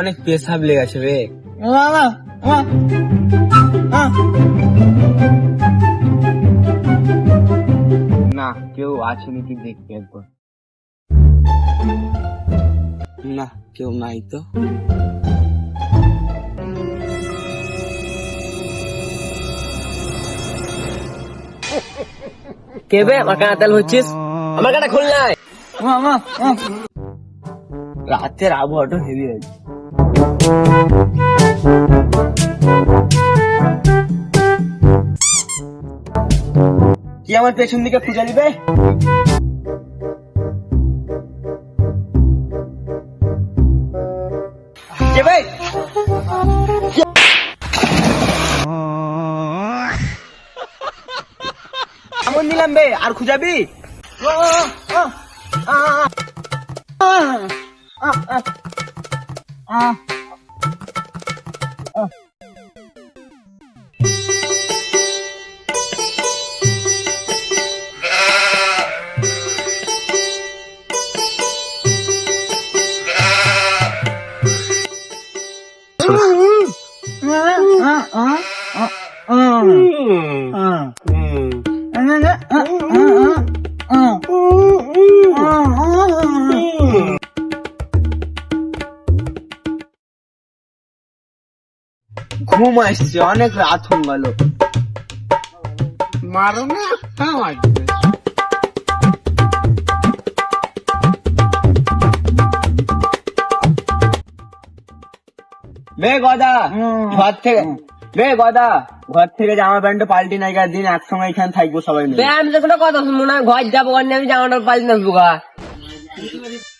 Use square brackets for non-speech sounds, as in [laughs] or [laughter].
অনেক পেশাব লেগেছে রে। আছে নাকি দেখি একবার। না কেউ নাই তো। কে বে আমার কানে তেল হচ্ছিস? আমার কানে খুল নাই। রাতের আবহাওয়াটা হেভি আছে। কি আমার পেছন দিকে পূজা নিবে। নিলাম বে? আর খুঁজাবি? ঘুম আসছে অনেক রাত হয়ে গেল। মারো না হ্যাঁ বে গদা ঘর থেকে বে গদা ঘর থেকে জামা প্যান্ট পাল্টি নাই কার দিন একসঙ্গে এখানে থাকব সবাই বে মিলে আমি তো কোনো কথা শুনব না ঘর যাব ঘর নিয়ে আমি জামাটা পাল্টি নেব গা। [laughs]